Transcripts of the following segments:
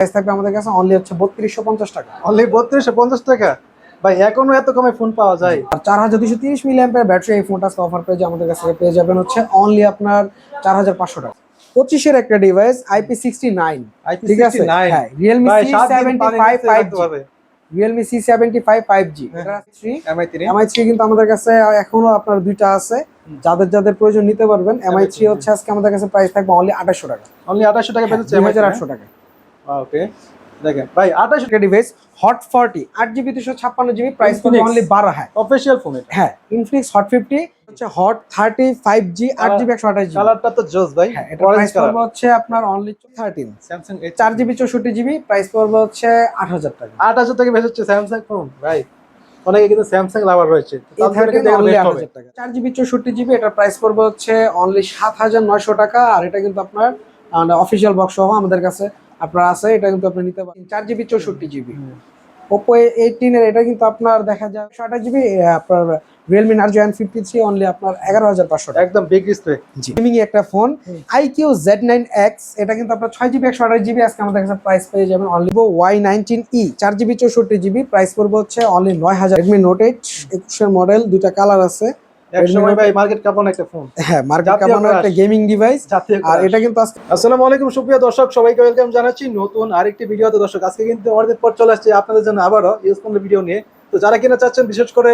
Price থাকবে আমাদের কাছে অনলি হচ্ছে বত্রিশশো পঞ্চাশ টাকা। অনলি বত্রিশশো পঞ্চাশ টাকা? ভাই এখনও এত কমে ফোন পাওয়া যায়। আর চার হাজার দুশো তিরিশ মিলি ব্যাটারি এই ফোনটা অফার পেয়ে আমাদের কাছে। পেয়ে যাবেন হচ্ছে অনলি আপনার চার হাজার পাঁচশো টাকা। পঁচিশের একটা ডিভাইস আইপি সিক্সটি নাইন ঠিক আছে? হ্যাঁ Realme C seventy five five Realme C seventy five five G হ্যাঁ। এমআই থ্রি কিন্তু আমাদের কাছে এখনও আপনার দুইটা আছে। যাদের যাদের প্রয়োজন নিতে পারবেন। এমআই থ্রি হচ্ছে আজকে আমাদের কাছে প্রাইস থাকবে অনলি আঠাশশো টাকা। অনলি আঠাশশো টাকা পেয়েছে দুই হাজার আটশো টাকা। ওকে দেখেন ভাই ডিভাইস হট ফর্টি আট জিবি দুশো ছাপ্পান্ন জিবি প্রাইস পড়বে অনলি বারো হ্যাঁ। অফিসিয়াল ফোন হ্যাঁ ইনফিনিক্স হট ফিফটি হচ্ছে হট থার্টি ফাইভ জি আট জিবি একশো আঠাশ কালারটা তো জোস ভাই। হ্যাঁ এটা প্রাইস পড়বে হচ্ছে আপনার অনলি থার্টিন স্যামসাং চার জিবি চৌষট্টি জিবি প্রাইস পড়বে হচ্ছে আট হাজার টাকা। আট হাজার টাকা বেশ হচ্ছে স্যামসাং ফোন ভাই। অনেকে কিন্তু স্যামসাং লাভার রয়েছে। চার জিবি চৌষট্টি জিবি এটার প্রাইস পড়বে হচ্ছে অনলি সাত হাজার নয়শো টাকা আর এটা কিন্তু আপনার অফিসিয়াল বক্স সহ আমাদের কাছে। আপনার আছে এটা কিন্তু আপনি নিতে পারেন। চার জিবি চৌষট্টি জিবি। ওপো এইটিন এর এটা কিন্তু আপনার দেখা যায় একশো আঠাশ জিবি আপনার Realme Narzo N fifty three only আপনার এগারো হাজার পাঁচশো একদম বিগ ডিসপ্লে গেমিং একটা ফোন হুম। আইকিউ জেড নাইন এক্স এটা কিন্তু আপনার ছয় জিবি একশো আঠাশ জিবি আজকে আমাদের কাছে প্রাইস পেয়ে যাবেন অনলি ওয়াই নাইনটিন ই চার জিবি চৌষট্টি জিবি প্রাইস পড়বে হচ্ছে অনলি নয় হাজার। রেডমি নোট এইট একুশের মডেল দুইটা কালার আছে। এক ভাই মার্কেট কাপানো একটা ফোন হ্যাঁ মার্কেট জাতীয় একটা গেমিং ডিভাইস আর এটা কিন্তু আজকে আসসালামু আলাইকুম সুপ্রিয় দর্শক সবাইকে ওয়েলকাম জানাচ্ছি নতুন আরেকটি ভিডিওতে। দর্শক আজকে কিন্তু পর চলে আসছে আপনাদের জন্য আবারও ইউজফোনের ভিডিও নিয়ে। তো যারা কিনা চাচ্ছেন বিশেষ করে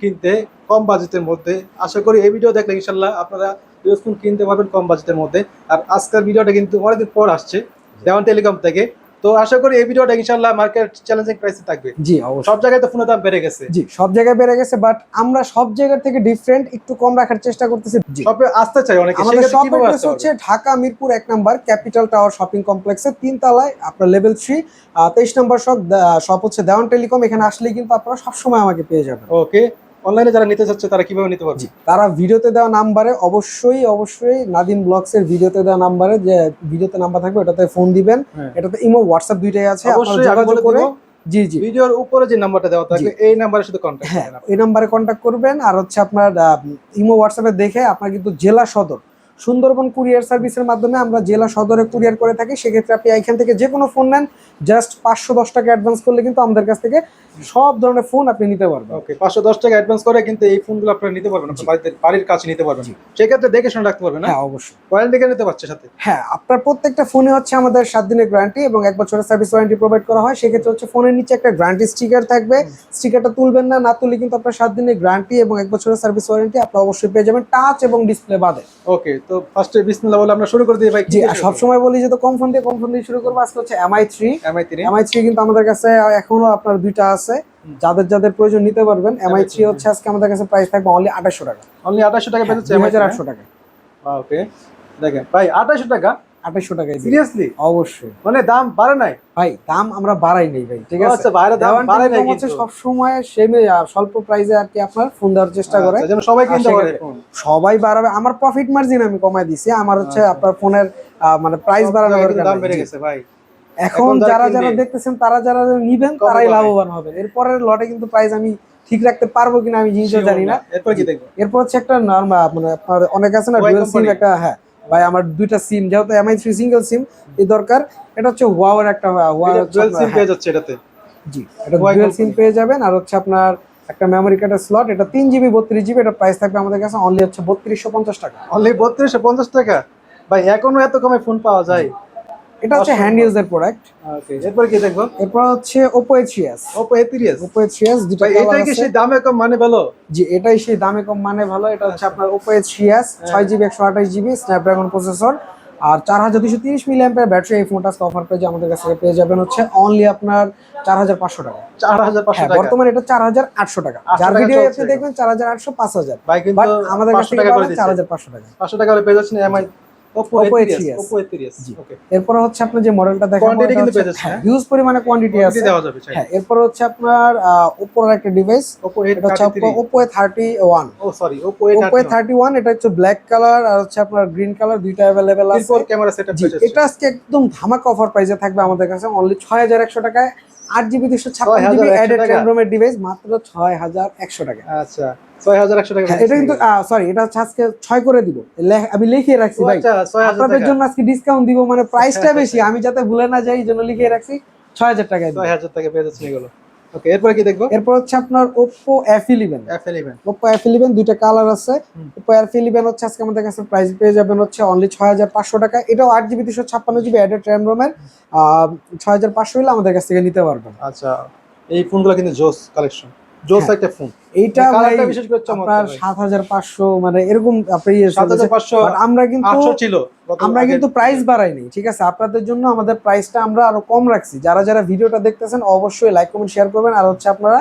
কিনতে কম বাজেটের মধ্যে আশা করি এই ভিডিও দেখলে ইনশাল্লাহ আপনারা ইউজফোন কিনতে পারবেন কম বাজেটের মধ্যে। আর আজকের ভিডিওটা কিন্তু অনেকদিন পর আসছে দেওয়ান টেলিকম থেকে। তো আশা করি এই ভিডিওটা ইনশাল্লাহ মার্কেট চ্যালেঞ্জিং প্রাইসে থাকবে। জি অবশ্যই। সব জায়গায় তো ফোনের দাম বেড়ে গেছে। জি সব জায়গায় বেড়ে গেছে বাট আমরা সব জায়গা থেকে ডিফারেন্ট একটু কম রাখার চেষ্টা করতেছি। জি। সবে আসতে চাই অনেকে আমাদের শপ অ্যাড্রেস হচ্ছে ঢাকা মিরপুর এক নাম্বার ক্যাপিটাল টাওয়ার শপিং কমপ্লেক্সের তিন তলায় আপনার লেভেল থ্রি তেইশ নম্বর শপ শপ হচ্ছে দেওয়ান টেলিকম এখানে আসলেই কিন্তু আপনারা সবসময় আমাকে পেয়ে যাবেন। ওকে অনলাইনে যারা নিতে চাচ্ছে তারা কীভাবে নিতে পারবে? তারা ভিডিওতে দেওয়া নাম্বারে অবশ্যই অবশ্যই নাদিম ব্লগস এর ভিডিওতে দেওয়া নাম্বারে যে ভিডিওতে নাম্বার থাকবে ওটাতে ফোন দিবেন। হ্যাঁ। এটাতে ইমো হোয়াটসঅ্যাপ দুইটাই আছে অবশ্যই যোগাযোগ করে জি জি। ভিডিওর উপরে যে নাম্বারটা দেওয়া থাকবে এই নাম্বারে শুধু কন্ট্যাক্ট হ্যাঁ এই নাম্বারে কন্ট্যাক্ট করবেন আর হচ্ছে আপনার ইমো হোয়াটসঅ্যাপে দেখে আপনার কিন্তু জেলা সদর সুন্দরবন কুরিয়ার সার্ভিসের মাধ্যমে আমরা জেলা সদরে কুরিয়ার করে থাকি সেক্ষেত্রে আপনি এখান থেকে যে কোনো ফোন নেন জাস্ট পাঁচশো দশ টাকা অ্যাডভান্স করলে কিন্তু আমাদের কাছ থেকে সব ধরনের ফোন আপনি নিতে পারবেন। ওকে পাঁচশো দশ টাকা অ্যাডভান্স করে কিন্তু এই ফোনগুলো আপনারা নিতে পারবেন আপনার বাড়িতে বাড়ির কাছে নিতে পারবেন। সেক্ষেত্রে দেখে শুনে রাখতে পারবেন হ্যাঁ অবশ্যই। কয়েল দেখে নিতে পারছে সাথে? হ্যাঁ আপনার প্রত্যেকটা ফোনে হচ্ছে আমাদের সাত দিনের গ্যারান্টি এবং এক বছরের সার্ভিস ওয়ারেন্টি প্রোভাইড করা হয়। সেক্ষেত্রে হচ্ছে ফোনের নিচে একটা গ্যারান্টি স্টিকার থাকবে। স্টিকারটা তুলবেন না না তুললে কিন্তু আপনার সাত দিনের গ্যারান্টি এবং এক বছরের সার্ভিস ওয়ারেন্টি আপনি অবশ্যই পেয়ে যাবেন। টাচ এবং ডিসপ্লে বাদে। ওকে তো ফার্স্টে বিসমিল্লাহ বলে আমরা শুরু করে দিই ভাই জি আর সবসময় বলি যে তো কম ফোন দিয়ে কম ফোন দিয়ে শুরু করব? আজকে হচ্ছে MI three MI three MI three কিন্তু আমাদের কাছে এখনও আপনার দুইটা আছে। যাদের যাদের প্রয়োজন নিতে পারবেন এমআই থ্রি হচ্ছে আজকে আমাদের কাছে প্রাইস থাকবে অনলি আঠাশশো টাকা। অনলি আঠাশশো টাকা পেয়েছে দুই হাজার আটশো টাকা। ওকে দেখেন ভাই আঠাশশো টাকা আঠাশশো টাকায় সিরিয়াসলি অবশ্যই। মানে দাম বাড়ে নাই? ভাই দাম আমরা বাড়াই নেই ভাই ঠিক আছে? আচ্ছা বাইরে দাম দেওয়ান বাড়ে নাই হচ্ছে কিন্তু। সবসময় সেমে স্বল্প প্রাইসে আর কি আপনার ফোন দেওয়ার চেষ্টা করে। আচ্ছা, যেন সবাই কিনতে পারে। সবাই বাড়াবে। আমার প্রফিট মার্জিন আমি কমাই দিছি। আমার হচ্ছে আচ্ছা। আপনার ফোনের মানে প্রাইস বাড়ানোর দরকার দাম বেড়ে গেছে ভাই। এখন যারা যারা দেখতেছেন তারা যারা নিবেন তারাই লাভবান হবে। এরপরের লটে কিন্তু প্রাইস আমি ঠিক রাখতে পারব কিনা আমি জিনিসটা জানি না। এরপর কি দেখব? এরপর হচ্ছে একটা নর্মাল মানে আপনার অনেক আছে না ডুয়াল সিম একটা হ্যাঁ। ভাই আমার দুইটা সিম যেহেতু এমআই থ্রি সিঙ্গেল সিম এই দরকার। এটা হচ্ছে ওয়াওয়ার একটা ওয়াও ডুয়েল সিম পেয়ে যাচ্ছে এটাতে। জি এটা ডুয়াল সিম পেয়ে যাবেন আর হচ্ছে আপনার একটা মেমোরি কার্ডের স্লট এটা তিন জিবি বত্রিশ জিবি এটা প্রাইস থাকবে আমাদের কাছে অনলি হচ্ছে বত্রিশশো পঞ্চাশ টাকা। অনলি বত্রিশশো পঞ্চাশ টাকা? ভাই এখনও এত কমে ফোন পাওয়া যায়। এটা হচ্ছে হ্যান্ড ইউজের প্রোডাক্ট ওকে এরপর কি দেখব? এরপর হচ্ছে three S Oppo A three S দুটো ভাই colour এটাই কি সেই দামে কম মানে ভালো? জি এটাই সেই দামে কম মানে ভালো। এটা হচ্ছে আপনার এস ছয় জিবি একশো আঠাশ জিবি স্ন্যাপড্রাগন প্রসেসর আর চার হাজার দুশো তিরিশ মিলি অ্যাম্পের ব্যাটারি এই ফোনটা অফার পেয়ে আমাদের কাছে পেয়ে যাবেন হচ্ছে অনলি আপনার চার হাজার পাঁচশো টাকা। চার হাজার পাঁচশো হ্যাঁ টাকা। বর্তমানে এটা চার হাজার আটশো টাকা। যার ভিডিও আপনি দেখবেন চার হাজার আটশো পাঁচ হাজার। আমাদের কাছ 500 থেকে চার হাজার পাঁচশো টাকা। পাঁচশো টাকা পেয়ে যাচ্ছেন MI Oppo Oppo A three A3s S Oppo. Okay এরপর হচ্ছে আপনার যে মডেলটা দেখেন Quantity কিন্তু পেয়ে যাচ্ছে? হিউজ পরিমাণে কোয়ান্টিটি আছে। দেওয়া যাবে হ্যাঁ এরপর হচ্ছে আপনার ওপোর একটা ডিভাইস ওপো এটা হচ্ছে Oppo A thirty one oh sorry Oppo A Oppo A thirty one এটা হচ্ছে ব্ল্যাক কালার আর হচ্ছে আপনার গ্রিন কালার দুইটা অ্যাভেলেবেল আছে। এরপর ক্যামেরা সেটআপ পেয়ে এটা আজকে একদম ধামাকা অফার প্রাইসে থাকবে আমাদের কাছে অনলি ছয় হাজার একশো টাকায়। আট জিবি দুশো ছাপ্পান্ন জিবি 6100 অ্যাডেড টাকা? ডিভাইস মাত্র ছয় হাজার একশো টাকা। আচ্ছা ছয় হাজার একশো টাকা হ্যাঁ, এটা কিন্তু সরি এটা হচ্ছে আজকে ছয় করে দিব। আমি লিখে রাখছি ভাই। আচ্ছা আপনাদের জন্য আজকে ডিসকাউন্ট দিব মানে প্রাইসটা বেশি। আমি যাতে ভুলে না যাই এই জন্য লিখে রাখছি ছয় হাজার টাকায় ছয় হাজার টাকা পেয়ে যাচ্ছেন এগুলো। ওকে এরপরে কি দেখব? এরপর হচ্ছে আপনার Oppo F eleven F eleven Oppo F eleven দুইটা কালার আছে। এফ ইলেভেন হচ্ছে আজকে আমাদের কাছে প্রাইস পেয়ে যাবেন হচ্ছে অনলি ছয় হাজার পাঁচশো টাকা। এটাও আট জিবি দুশো ছাপ্পান্ন জিবি অ্যাডেড র্যাম রোমের ছয় হাজার পাঁচশো হলে আমাদের কাছ থেকে নিতে পারবেন। আচ্ছা এই ফোনগুলো কিন্তু জোস কালেকশন জোস হ্যাঁ। একটা ফোন। এইটা বিশেষ করে আপনার সাত হাজার পাঁচশো মানে এরকম আপনি ইয়ে আমরা কিন্তু ছিল আমরা কিন্তু প্রাইস বাড়াইনি ঠিক আছে? আপনাদের জন্য আমাদের প্রাইসটা আমরা আরও কম রাখছি। যারা যারা ভিডিওটা দেখতেছেন অবশ্যই লাইক কমেন্ট শেয়ার করবেন। আর হচ্ছে আপনারা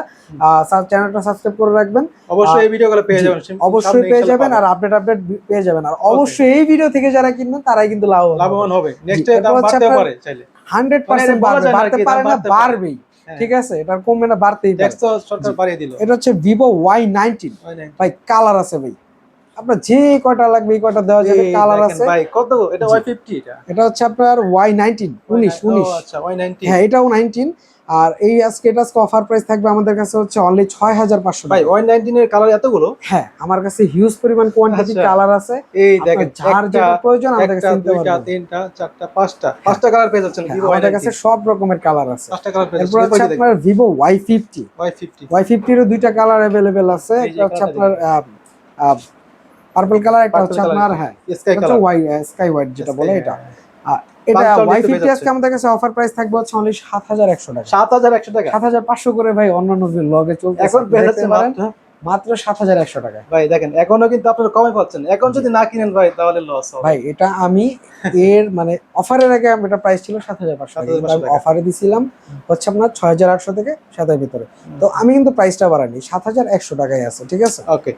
চ্যানেলটা সাবস্ক্রাইব করে রাখবেন। অবশ্যই এই ভিডিওগুলো পেয়ে যাবেন। অবশ্যই পেয়ে যাবেন আর আপডেট আপডেট পেয়ে যাবেন। আর অবশ্যই। এই ভিডিও থেকে যারা কিনবেন তারাই কিন্তু লাভ লাভবান হবে। নেক্সট এরপর বাড়তে পারে চাইলে। হান্ড্রেড মানে না বাড়তে পারে না বাড়বেই। ঠিক আছে? এটা কমবে না বাড়তেই সরকার বাড়িয়ে দিল। এটা হচ্ছে ভিভো ওয়াই নাইনটিন ভাই কালার আছে ভাই। আপনার যে কয়টা লাগবে এই কয়টা দেওয়া যাবে কালার আছে? ভাই কত? এটা। ওয়াই ফিফটি এটা। এটা হচ্ছে আপনার ওয়াই নাইনটিন উনিশ উনিশ। আচ্ছা ওয়াই নাইনটি হ্যাঁ এটাও নাইনটিন আর এই আজকে এটা অফার প্রাইস থাকবে আমাদের কাছে হচ্ছে অনলি ছয় হাজার পাঁচশো ভাই ওয়াই নাইনটিন এর কালার এতগুলো? হ্যাঁ আমার কাছে হিউজ পরিমাণ কোয়ান্টিটি আচ্ছা। কালার আছে। এই দেখেন যার যেটা প্রয়োজন আমাদের কাছে দুইটা তিনটা চারটা পাঁচটা। পাঁচটা কালার পেয়ে যাচ্ছেন হ্যাঁ, আমাদের কাছে সব রকমের কালার আছে। পাঁচটা কালার পেয়ে যাচ্ছেন হচ্ছে আপনার Vivo Y fifty Y fifty Y ফিফটিরও দুইটা কালার অ্যাভেলেবেল আছে। একটা হচ্ছে আপনার পার্পল কালার একটা হচ্ছে আপনার হ্যাঁ sky colour Y sky white যেটা বলে এটা। আহ, এটা পাঁচ চল্লিশ ওয়াই তো ফিফটি আমাদের কাছে অফার প্রাইস থাকবে হচ্ছে অনলি সাত হাজার একশো টাকা। সাত হাজার একশো টাকা। সাত হাজার পাঁচশো করে ভাই অন্যান্য লগে চলতে এখন মাত্র সাত হাজার একশো টাকা। ভাই দেখেন এখনও কিন্তু আপনারা কমে পাচ্ছেন। এখন যদি না কিনেন ভাই তাহলে লস ভাই এটা আমি এর মানে অফারের আগে এটা প্রাইস ছিল সাত হাজার পাঁচশো 7,500 আমি। অফারে দিছিলাম হচ্ছে আপনার ছয় হাজার আটশো থেকে সাতের ভিতরে। তো আমি কিন্তু প্রাইসটা বাড়াইনি সাত হাজার একশো টাকায় আছে ঠিক আছে? ওকে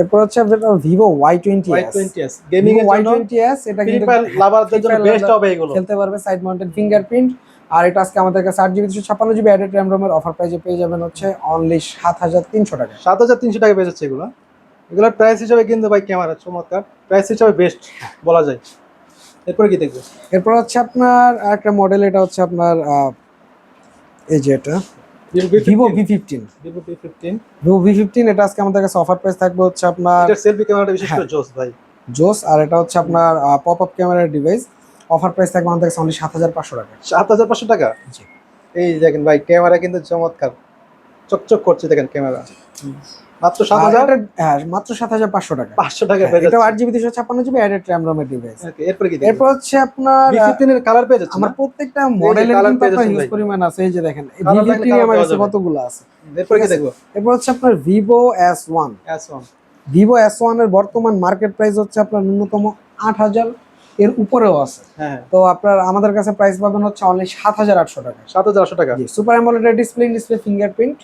এরপর হচ্ছে Vivo Y twenty Y twenty S gaming Y twenty S এটা কিন্তু লাভারদের জন্য বেস্ট হবে এগুলো। খেলতে পারবে সাইড মাউন্টেড ফিঙ্গারপ্রিন্ট আর এটা আজকে আমাদের কাছে আট জিবি দুশো ছাপ্পান্ন জিবি অ্যাডেড র্যাম রোমের অফার প্রাইসে পেয়ে যাবেন হচ্ছে অনলি সাত হাজার তিনশো টাকা। সাত হাজার তিনশো টাকা পেয়ে যাচ্ছে এগুলো। এগুলোর প্রাইস হিসাবে কিন্তু ভাই ক্যামেরা চমৎকার। প্রাইস হিসাবে বেস্ট বলা যায়। এরপরে কি দেখব? এরপর হচ্ছে আপনার একটা মডেল এটা হচ্ছে আপনার এই যে এটা। Vivo V fifteen Vivo P fifteen Vivo V fifteen এটা আজকে আমাদের কাছে অফার প্রাইস থাকবে হচ্ছে আপনার সেলফি ক্যামেরাটা বিশেষ। করে জোস ভাই। জোস আর এটা হচ্ছে আপনার পপ আপ ক্যামেরার ডিভাইস অফার প্রাইস থাকবে আমাদের কাছে অনলি সাত হাজার পাঁচশো টাকা। সাত হাজার পাঁচশো টাকা? জি। এই দেখেন ভাই ক্যামেরা কিন্তু চমৎকার। চকচক করছে দেখেন ক্যামেরা। মাত্র সাত হাজার? হ্যাঁ মাত্র সাত হাজার পাঁচশো টাকা। পাঁচশো টাকা হ্যাঁ, এটা আট জিবি দুশো ছাপ্পান্ন জিবি অ্যাডেড র্যাম রোমের ডিভাইস এরপরে কি এরপর হচ্ছে আপনার ভি আহ, ফিফটিন এর কালার পেয়ে যাচ্ছে আমার না? প্রত্যেকটা মডেলের কিন্তু আপনার হিউজ পরিমাণ আছে। এই যে দেখেন আমার কাছে কতগুলো আছে? এরপরে কি দেখব? এরপর হচ্ছে আপনার Vivo S one S one Vivo S ওয়ানের বর্তমান মার্কেট প্রাইস হচ্ছে আপনার ন্যূনতম আট হাজার এর উপরেও আছে। হ্যাঁ। তো আপনার আমাদের কাছে প্রাইস পাবেন হচ্ছে অনলি সাত হাজার আটশো টাকা। সাত হাজার আটশো টাকা। জি super AMOLED display display fingerprint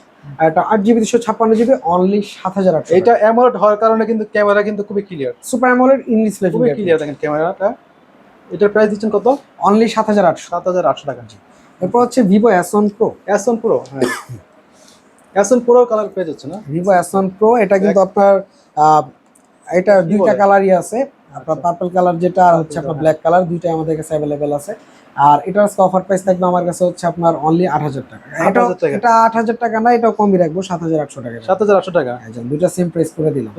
এটা আট জিবি দুশো ছাপ্পান্ন জিবি অনলি সাত হাজার আটশো এটা অ্যামোলেড হওয়ার কারণে কিন্তু ক্যামেরা কিন্তু খুবই clear super AMOLED in display খুবই ক্লিয়ার দেখেন ক্যামেরাটা এটার প্রাইস দিচ্ছেন কত? অনলি সাত হাজার আটশো। সাত হাজার আটশো টাকা। এরপর হচ্ছে Vivo S one pro S one pro হ্যাঁ। এস ওয়ান প্রো কালার পেয়ে যাচ্ছে না? ভিভো এস ওয়ান প্রো এটা কিন্তু আপনার এটা দুইটা কালারই আছে। আপনার। পার্পল কালার যেটা আর হচ্ছে আপনার। ব্ল্যাক কালার দুইটাই আমাদের কাছে অ্যাভেলেবেল আছে। আর এটার অফার প্রাইস থাকবে আমার কাছে হচ্ছে আপনার অনলি আট হাজার টাকা। এটা এটা আট হাজার টাকা না এটা কমই রাখব সাত হাজার আটশো টাকা। সাত হাজার আটশো টাকা। দুইটা সেম প্রাইস করে দিলাম।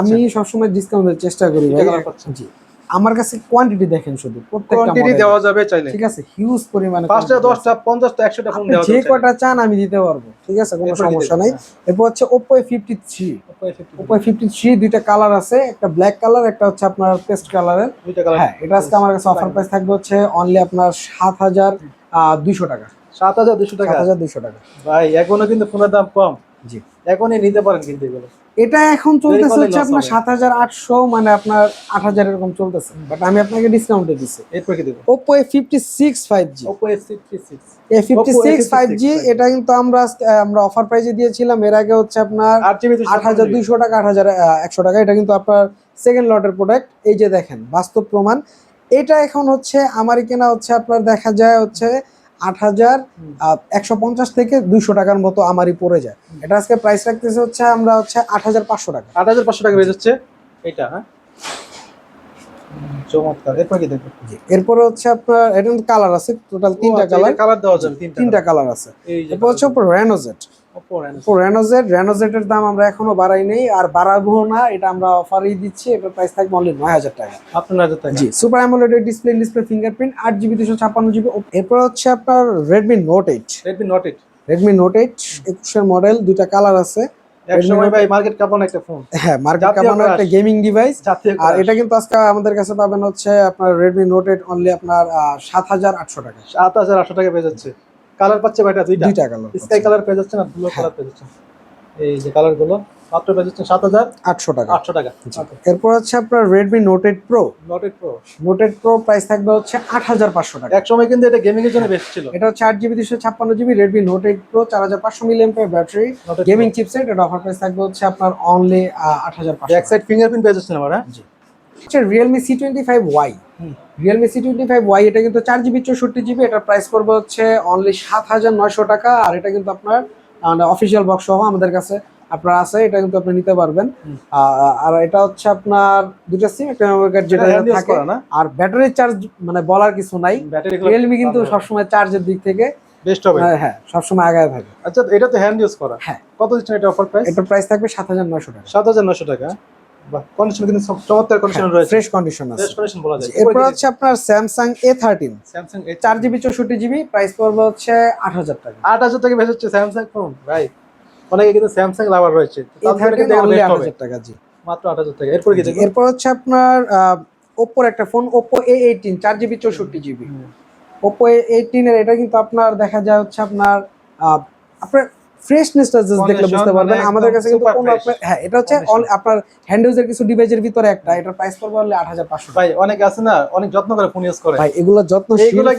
আমি সবসময় ডিসকাউন্টের চেষ্টা করি ভাই। জি। আমার কাছে কোয়ান্টিটি দেখেন শুধু কোয়ান্টিটি দেওয়া যাবে চাইলে। ঠিক আছে হিউজ পরিমাণে পাঁচটা। দশটা পঞ্চাশটা একশোটা ফোন দেওয়া যে কটা চান আমি দিতে পারব ঠিক আছে কোনো সমস্যা নাই। হ্যাঁ। এরপর হচ্ছে Oppo fifty three Oppo A53 Oppo fifty three দুইটা কালার আছে একটা ব্ল্যাক কালার একটা হচ্ছে আপনার পেস্ট কালারের দুইটা কালার হ্যাঁ এটা আজকে আমার কাছে অফার প্রাইস থাকবে হচ্ছে অনলি আপনার সাত হাজার দুইশো টাকা। সাত হাজার দুশো টাকা? সাত হাজার দুইশো টাকা। ভাই এখনও কিন্তু ফোনের দাম কম। জি। এখনই নিতে পারেন কিন্তু এগুলো। এটা এখন চলতেছে হচ্ছে আপনার। সাত হাজার আটশো মানে আপনার আট হাজার এরকম চলতেছে। বাট আমি আপনাকে ডিসকাউন্টে দিচ্ছি এরপর কি দেবো? Oppo A fifty six five G Oppo A56 A fifty Oppo six five G এটা কিন্তু আমরা আমরা অফার প্রাইজে দিয়েছিলাম। এর আগে হচ্ছে আপনার আট হাজার দুইশো টাকা আট হাজার একশো টাকা। এটা কিন্তু আপনার সেকেন্ড লটের প্রোডাক্ট এই যে দেখেন বাস্তব প্রমাণ। এটা এখন হচ্ছে আমারই কেনা হচ্ছে আপনার দেখা যায় হচ্ছে আট হাজার একশো পঞ্চাশ থেকে দুইশো টাকার মতো আমারই পড়ে যায়। এটা আজকে প্রাইস রাখতেছে হচ্ছে আমরা হচ্ছে আট হাজার পাঁচশো টাকা। আট হাজার পাঁচশো টাকা হচ্ছে এটা হ্যাঁ? চমৎকার এরপর কি দেখব? এরপরে হচ্ছে আপনার এটা কালার আছে টোটাল তিনটা কালার কালার দেওয়া যাবে তিনটা কালার আছে। এরপর হচ্ছে রেনোজেট রেনোজেট রেনোজেটের দাম আমরা এখনও বাড়াই নেই আর বাড়াবো না এটা আমরা অফারই দিচ্ছি এটার প্রাইস থাকবে অনলি নয় হাজার টাকা। আপনার হাজার টাকা। জি super AMOLED display display fingerprint আট জিবি দুশো ছাপ্পান্ন জিবি এরপর হচ্ছে আপনার Redmi Note eight Redmi Note eight Redmi Note eight একুশের মডেল দুইটা কালার আছে। মার্কেট একটা ফোন হ্যাঁ মার্কেট একটা গেমিং ডিভাইস আর এটা কিন্তু আজকে আমাদের কাছে পাবেন হচ্ছে আপনার রেডমি নোট এইট অনলি আপনার সাত হাজার আটশো টাকা। সাত হাজার আটশো টাকা পেয়ে যাচ্ছে। কালার পাচ্ছে ভাইটা দুইটা। দুইটা কালার স্কাই কালার পেয়ে যাচ্ছে না ব্লু হ্যাঁ। কালার পেয়ে যাচ্ছে এই যে কালারগুলো মাত্র পেয়ে যাচ্ছে সাত হাজার আটশো টাকা। আটশো টাকা। এরপর হচ্ছে আপনার Redmi Note eight pro Note eight pro Note eight pro price থাকবে হচ্ছে আট হাজার পাঁচশো টাকা। এক সময় কিন্তু এটা গেমিং এর জন্য বেস্ট ছিল। এটা হচ্ছে আট জিবি দুশো ছাপ্পান্ন GB Redmi Note eight pro চার হাজার পাঁচশো million battery Note 8 gaming chipset এটা অফার প্রাইস থাকবে হচ্ছে আপনার অনলি আট হাজার পাঁচশো ব্যাক সাইড ফিঙ্গারপ্রিন্ট পেয়ে যাচ্ছেন আমরা হচ্ছে Realme C twenty five Y Realme C twenty five Y এটা কিন্তু চার জিবি চৌষট্টি জিবি এটার প্রাইস পড়বে হচ্ছে অনলি সাত হাজার নয়শো টাকা আর এটা কিন্তু আপনার অফিসিয়াল বক্স সহ আমাদের কাছে আপনার আছে এটা কিন্তু আপনি নিতে পারবেন। আর এটা হচ্ছে আপনার দুটো সিম একটা মেমোরি কার্ড যেটা থাকে। আর ব্যাটারি চার্জ মানে বলার কিছু নাই। রিয়েলমি কিন্তু সবসময় চার্জের দিক থেকে বেস্ট হবে। হ্যাঁ, হ্যাঁ সবসময় আগায় থাকে। আচ্ছা এটা তো হ্যান্ড ইউজ করা। হ্যাঁ। কত দিচ্ছেন এটা অফার প্রাইস এটার প্রাইস থাকবে সাত হাজার নয়শো টাকা। সাত হাজার নয়শো টাকা। কন্ডিশন কিন্তু চমৎকার কন্ডিশন রয়েছে। ফ্রেশ কন্ডিশন আছে। ফ্রেশ কন্ডিশন বলা যায়। এরপর হচ্ছে আপনার স্যামসাং এ থার্টিন স্যামসাং চার জিবি চৌষট্টি জিবি প্রাইস পড়বে হচ্ছে আট হাজার টাকা। আট হাজার টাকা বেশ হচ্ছে স্যামসাং ফোন ভাই অনেকে কিন্তু স্যামসাং লাভার রয়েছে। তো এ তাদের থার্টিন কিন্তু অনলি টাকা জি। মাত্র আট হাজার টাকা। এরপর কি এরপর হচ্ছে আপনার ওপ্পোর একটা ফোন ওপ্পো এ এইটিন চার জিবি চৌষট্টি জিবি ওপ্পো এ এইটিন এর এটা কিন্তু আপনার দেখা যায় হচ্ছে আপনার আপনার ফ্রেশনেসটা জাস্ট দেখলে বুঝতে পারবেন। মানে আমাদের কাছে কিন্তু কোনো হ্যাঁ এটা হচ্ছে আপনার হ্যান্ড ইউজের কিছু ডিভাইসের ভিতরে একটা। এটার প্রাইস পড়বে হলে আট হাজার পাঁচশো টাকা। ভাই অনেক আছে না? অনেক যত্ন করে ফোন ইউজ করে। ভাই এগুলো যত্ন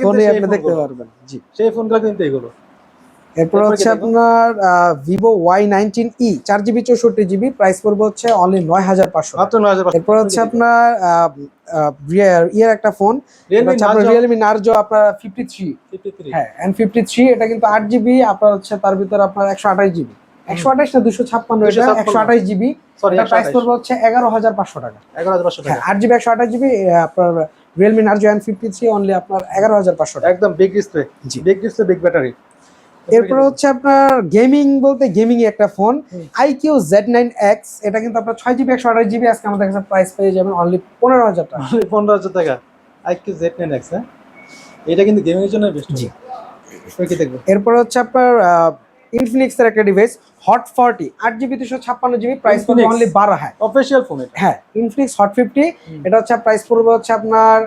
ফোনে আপনি দেখতে পারবেন। জি। সেই ফোনগুলো কিন্তু এগুলো এরপর হচ্ছে আপনার ভিভো ওয়াই নাইনটিন ই চার জিবি চৌষট্টি জিবি প্রাইস পড়বে হচ্ছে অনলি নয় হাজার পাঁচশো এরপর হচ্ছে আপনার ইয়ের একটা ফোন রিয়েলমি নার্জো আপনার ফিফটি থ্রি হ্যাঁ এন ফিফটি থ্রি এটা কিন্তু আট জিবি আপনার হচ্ছে তার ভিতরে আপনার একশো আঠাশ জিবি। একশো আঠাশ না দুশো ছাপ্পান্ন এটা 256 একশো আঠাশ জিবি। প্রাইস পড়বে হচ্ছে এগারো হাজার পাঁচশো টাকা। এগারো হাজার পাঁচশো হ্যাঁ টাকা আট জিবি একশো আঠাশ জিবি আপনার Realme Narzo N fifty three only আপনার এগারো হাজার পাঁচশো টাকা। একদম বিগ ডিসপ্লে জি। বিগ ডিসপ্লে বিগ ব্যাটারি এরপর হচ্ছে আপনার গেমিং বলতে গেমিং একটা phone iQOO Z nine X এটা কিন্তু আপনার ছয় জিবি একশো আঠাশ জিবি আজকে আমাদের কাছে প্রাইস পেয়ে যাবেন অনলি পনেরো হাজার টাকা। পনেরো হাজার টাকা। আইকিউ জেড নাইন এক্স হ্যাঁ? এটা কিন্তু গেমিং এর জন্য বেস্ট জি। এরপর হচ্ছে আপনার ইনফিনিক্স এর একটা ডিভাইস হট ফর্টি আট জিবি দুশো ছাপ্পান্ন জিবি প্রাইস পড়বে অনলি বারো হ্যাঁ অফিসিয়াল ফোন এটা। হ্যাঁ ইনফিনিক্স হট ফিফটি এটা হচ্ছে প্রাইস পড়বে হচ্ছে আপনার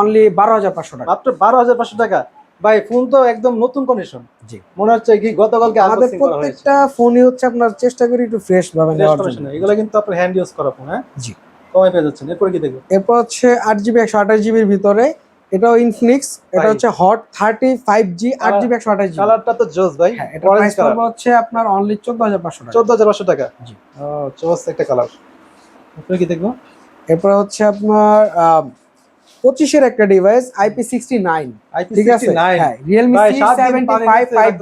অনলি বারো হাজার পাঁচশো টাকা। মাত্র বারো হাজার পাঁচশো টাকা। ভাই ফোন তো একদম নতুন কন্ডিশন জি। মনে হচ্ছে কি গতকালকে আমাদের প্রত্যেকটা ফোনই হচ্ছে আপনার চেষ্টা করি একটু ফ্রেশ ভাবে নেওয়ার জন্য। এগুলো কিন্তু আপনার হ্যান্ড ইউজ করা ফোন হ্যাঁ? জি। কমাই পেয়ে যাচ্ছেন। এরপর কি দেখব এরপর হচ্ছে আট জিবি একশো আঠাশ জিবির ভিতরে। এটাও ইনফিনিক্স এটা হচ্ছে হট থার্টি ফাইভ জি আট জিবি একশো আঠাশ জিবি কালারটা তো জোস ভাই। হ্যাঁ এটা প্রাইস পড়বে হচ্ছে আপনার অনলি চোদ্দ হাজার পাঁচশো টাকা। চোদ্দ হাজার পাঁচশো টাকা। জি। ও জোস একটা কালার এরপর কি দেখব? এরপর হচ্ছে আপনার পঁচিশের একটা ডিভাইস আইপি সিক্সটি নাইন ঠিক আছে? Realme C seventy five five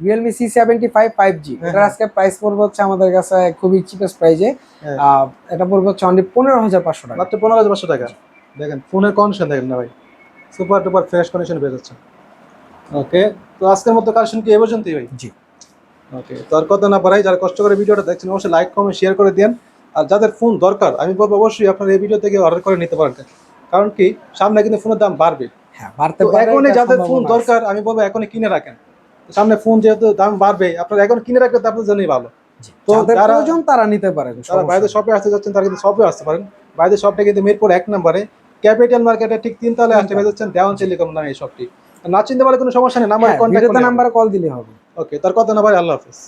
Realme C seventy five five G এটার হ্যাঁ। আজকে প্রাইস পড়বে হচ্ছে আমাদের কাছে খুবই চিপেস্ট প্রাইজে হ্যাঁ। এটা পড়বে হচ্ছে অনলি পনেরো হাজার পাঁচশো টাকা। মাত্র পনেরো হাজার পাঁচশো টাকা। দেখেন ফোনের কন্ডিশন দেখেন না ভাই। সুপার টুপার ফ্রেশ কন্ডিশন পেয়ে যাচ্ছে। ওকে তো আজকের মতো কালেকশন কি এ পর্যন্তই ভাই? জি। ওকে তো আর কথা না পারাই যারা কষ্ট করে ভিডিওটা দেখছেন অবশ্যই লাইক কমেন্ট শেয়ার করে দেন আর যাদের ফোন দরকার আমি বলব অবশ্যই আপনার এই ভিডিও থেকে অর্ডার করে নিতে পারেন। কারণ কি সামনে কিন্তু ফোনের দাম বাড়বে। হ্যাঁ বাড়তে এখনই যাদের ফোন দরকার আমি বলব এখনই কিনে রাখেন। সামনে ফোন যেহেতু দাম বাড়বে আপনার এখন কিনে রাখলে তো আপনার জন্যই ভালো। তো যারা- প্রয়োজন তারা নিতে পারেন সমস্যা বাইরের নেই। শপে আসতে যাচ্ছেন তারা কিন্তু শপে আসতে পারেন। বাইরের শপটা কিন্তু মিরপুর এক নম্বরে। ক্যাপিটাল মার্কেটে ঠিক তিন তলায় আসতে পেয়ে যাচ্ছেন দেওয়ান টেলিকম নামে এই শপটি না চিনতে পারলে কোনো সমস্যা নেই নাম্বার কন্ট্যাক্ট নাম্বারে কল দিলে হবে। ওকে তার কথা না ভাই আল্লাহ হাফেজ।